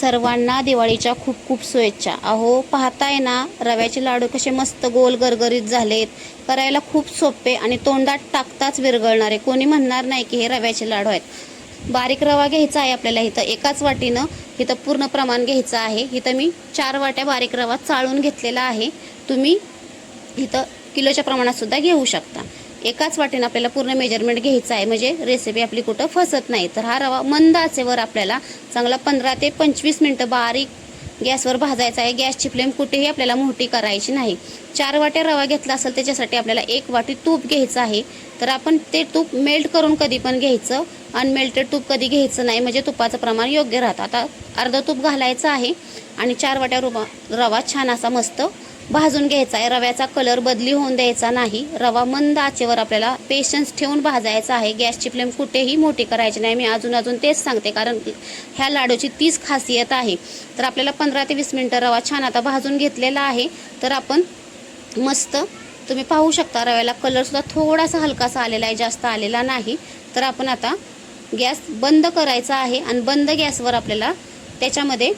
सर्वांना दिवाळीच्या खूप खूप शुभेच्छा. अहो पाहताय ना रव्याचे लाडू कसे मस्त गोल गरगरीत झालेत. करायला खूप सोपे आणि तोंडात टाकताच विरघळणारे. कोणी म्हणणार नाही की हे रव्याचे लाडू आहेत. बारीक रवा घ्यायचा आहे आपल्याला इथं. एकाच वाटीनं इथं पूर्ण प्रमाण घ्यायचं आहे. इथं मी चार वाट्या बारीक रवा चाळून घेतलेला आहे. तुम्ही इथं किलोच्या प्रमाणात सुद्धा घेऊ शकता. एकाच वाटेनं आपल्याला पूर्ण मेजरमेंट घ्यायचं आहे. म्हणजे रेसिपी आपली कुठं फसत नाही. तर हा रवा मंद आचेवर आपल्याला चांगला पंधरा ते पंचवीस मिनटं बारीक गॅसवर भाजायचा आहे. गॅसची फ्लेम कुठेही आपल्याला मोठी करायची नाही. चार वाट्या रवा घेतला असेल त्याच्यासाठी आपल्याला एक वाटी तूप घ्यायचं आहे. तर आपण ते तूप मेल्ट करून कधी पण घ्यायचं. अनमेल्टेड तूप कधी घ्यायचं नाही. म्हणजे तुपाचं प्रमाण योग्य राहतं. आता अर्धं तूप घालायचं आहे आणि चार वाट्या रुबा रवा छान असा मस्त भाजून घ्यायचा आहे. रव्याचा कलर बदली होऊन द्यायचा नाही. रवा मंद आचेवर आपल्याला पेशन्स ठेवून भाजायचा आहे. गॅसची फ्लेम कुठेही मोठी करायची नाही. मी अजून अजून तेच सांगते कारण ह्या लाडूची तीच खासियत आहे. तर आपल्याला पंधरा ते वीस मिनटं रवा छान आता भाजून घेतलेला आहे. तर आपण मस्त तुम्ही पाहू शकता रव्याला कलरसुद्धा थोडासा हलकासा आलेला आहे. जास्त आलेला नाही. तर आपण आता गॅस बंद करायचा आहे. आणि बंद गॅसवर आपल्याला त्याच्यामध्ये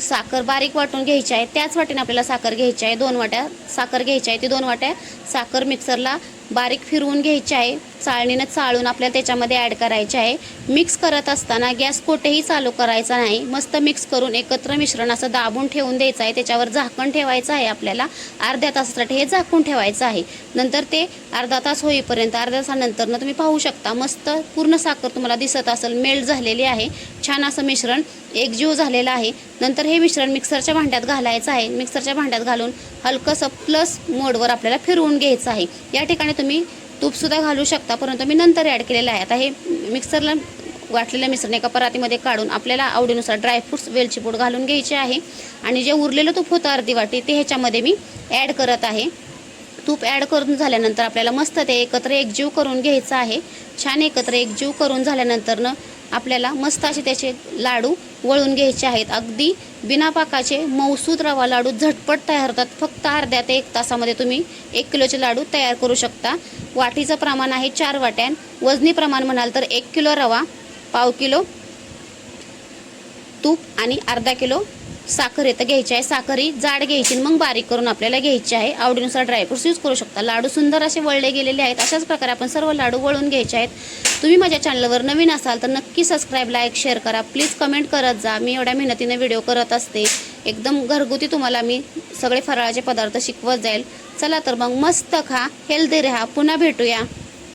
साखर बारीक वाटून घ्यायची आहे. त्याच वाटेने आपल्याला साखर घ्यायची आहे. दोन वाट्या साखर घ्यायची आहे. ती दोन वाट्या साखर मिक्सरला बारीक फिरवून घ्यायची आहे. चाळणीनं चाळून आपल्याला त्याच्यामध्ये ॲड करायचे आहे. मिक्स करत असताना गॅस कुठेही चालू करायचा नाही. मस्त मिक्स करून एकत्र मिश्रण असं दाबून ठेवून द्यायचं आहे. त्याच्यावर झाकण ठेवायचं आहे आपल्याला. अर्ध्या तासासाठी हे झाकून ठेवायचं आहे. नंतर ते अर्धा तास होईपर्यंत अर्ध्या तासानंतरनं तुम्ही पाहू शकता मस्त पूर्ण साखर तुम्हाला दिसत असेल मेल्ट झालेली आहे. छान असं मिश्रण एकजीव झालेलं आहे. नंतर हे मिश्रण मिक्सरच्या भांड्यात घालायचं आहे. मिक्सरच्या भांड्यात घालून हलकंसं प्लस मोडवर आपल्याला फिरवून घ्यायचं आहे. या ठिकाणी तुम्ही तूपसुद्धा घालू शकता परंतु मी नंतर ॲड केलेलं आहे. आता हे मिक्सरला वाटलेलं मिश्रण एका परातीमध्ये काढून आपल्याला आवडीनुसार ड्रायफ्रुट्स वेलची पूड घालून घ्यायचे आहे. आणि जे उरलेलं तूप होतं अर्धी वाटी ते ह्याच्यामध्ये मी ॲड करत आहे. तूप ॲड करून झाल्यानंतर आपल्याला मस्त ते एकत्र एकजीव करून घ्यायचं आहे. छान एकत्र एकजीव करून झाल्यानंतरनं आपल्याला मस्त असे त्याचे लाडू वळून घ्यायचे आहेत. अगदी बिना पाकाचे मौसूद रवा लाडू झटपट तयार होतात. फक्त अर्ध्या ते एक तासामध्ये तुम्ही एक किलोचे लाडू तयार करू शकता. वाटीचं प्रमाण आहे चार वाट्यान. वजनी प्रमाण म्हणाल तर एक किलो रवा पाव किलो तूप आणि अर्धा किलो साखर येतं घ्यायची आहे. साखरी जाड घ्यायची आणि मग बारीक करून आपल्याला घ्यायची आहे. आवडीनुसार ड्रायफ्रुट्स यूज करू शकता. लाडू सुंदर असे वळले गेलेले आहेत. अशाच प्रकारे आपण सर्व लाडू वळून घ्यायचे आहेत. तुम्ही माझ्या चॅनलवर नवीन असाल तर नक्की सबस्क्राईब लाईक शेअर करा. प्लीज कमेंट करत जा. मी एवढ्या मेहनतीनं व्हिडिओ करत असते. एकदम घरगुती तुम्हाला मी सगळे फराळाचे पदार्थ शिकवत जाईल. चला तर मग मस्त खा. हेल्दी राहा. पुन्हा भेटूया.